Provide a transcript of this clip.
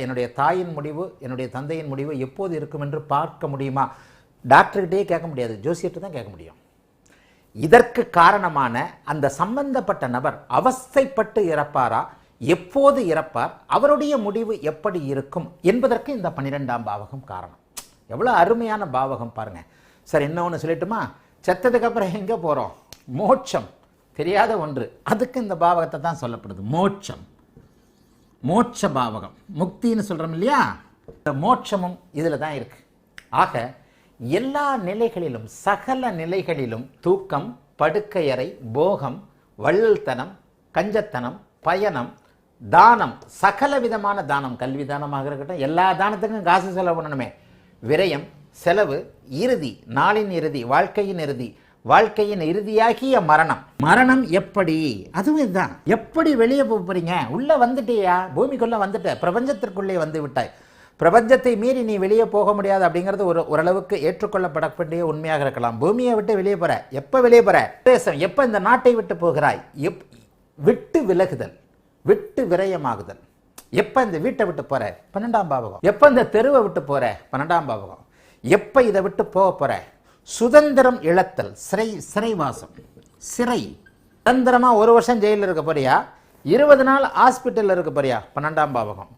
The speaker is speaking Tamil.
என்னுடைய தாயின் முடிவு என்னுடைய தந்தையின் முடிவு எப்போது இருக்கும் என்று பார்க்க முடியுமா? டாக்டர்கிட்டயே கேட்க முடியாது ஜோசியர்கிட்ட தான் கேட்க முடியும். இதற்கு காரணமான அந்த சம்பந்தப்பட்ட நபர் அவஸ்தைப்பட்டு இறப்பாரா? எப்போது இறப்பார்? அவருடைய முடிவு எப்படி இருக்கும்? என்பதற்கு இந்த பன்னிரெண்டாம் பாவகம் காரணம். எவ்வளோ அருமையான பாவகம் பாருங்க. சார் என்ன ஒன்று சொல்லட்டுமா? செத்ததுக்கு அப்புறம் எங்கே போகிறோம் மோட்சம். தெரியாத ஒன்று. அதுக்கு இந்த பாவகத்தை தான் சொல்லப்படுது. மோட்சம். மோட்ச பாவகம் முக்தின்னு சொல்கிறோம் இல்லையா? இந்த மோட்சமும் இதில் தான் இருக்குது ஆக எல்லா நிலைகளிலும் சகல நிலைகளிலும் தூக்கம் படுக்கையறை போகம் வள்ளல்தனம் கஞ்சத்தனம் பயணம் தானம் சகல விதமான தானம் கல்வி தானமாக இருக்கட்டும் எல்லா தானத்துக்கும் காசு செலவு பண்ணணுமே. விரயம் செலவு இறுதி நாளின் இறுதி வாழ்க்கையின் இறுதி வாழ்க்கையின் இறுதியாகிய மரணம். மரணம் எப்படி? அதுவும் இதுதான். எப்படி வெளியே போக போறீங்க? உள்ள வந்துட்டியா? பூமிக்குள்ள வந்துட்ட. பிரபஞ்சத்திற்குள்ளே வந்து விட்டாய். பிரபஞ்சத்தை மீறி நீ வெளியே போக முடியாது அப்படிங்கிறது ஒரு ஓரளவுக்கு ஏற்றுக்கொள்ளப்படக்கூடிய உண்மையாக இருக்கலாம். பூமியை விட்டு வெளியே போற. எப்ப வெளியே போற? தேசம். எப்ப இந்த நாட்டை விட்டு போகிறாய்? எப் விட்டு விலகுதல். விட்டு விரயமாகுதல். எப்ப இந்த வீட்டை விட்டு போற? பன்னெண்டாம் பாவகம். எப்ப இந்த தெருவை விட்டு போற? பன்னெண்டாம் பாவகம். எப்ப இதை விட்டு போக போற? சுதந்திரம் இழத்தல் சிறை சிறைவாசம். சிறை. சுதந்திரமாக ஒரு வருஷம் ஜெயிலில் இருக்க போறியா? இருபது நாள் ஹாஸ்பிட்டலில் இருக்க போறியா? பன்னெண்டாம் பாவகம்.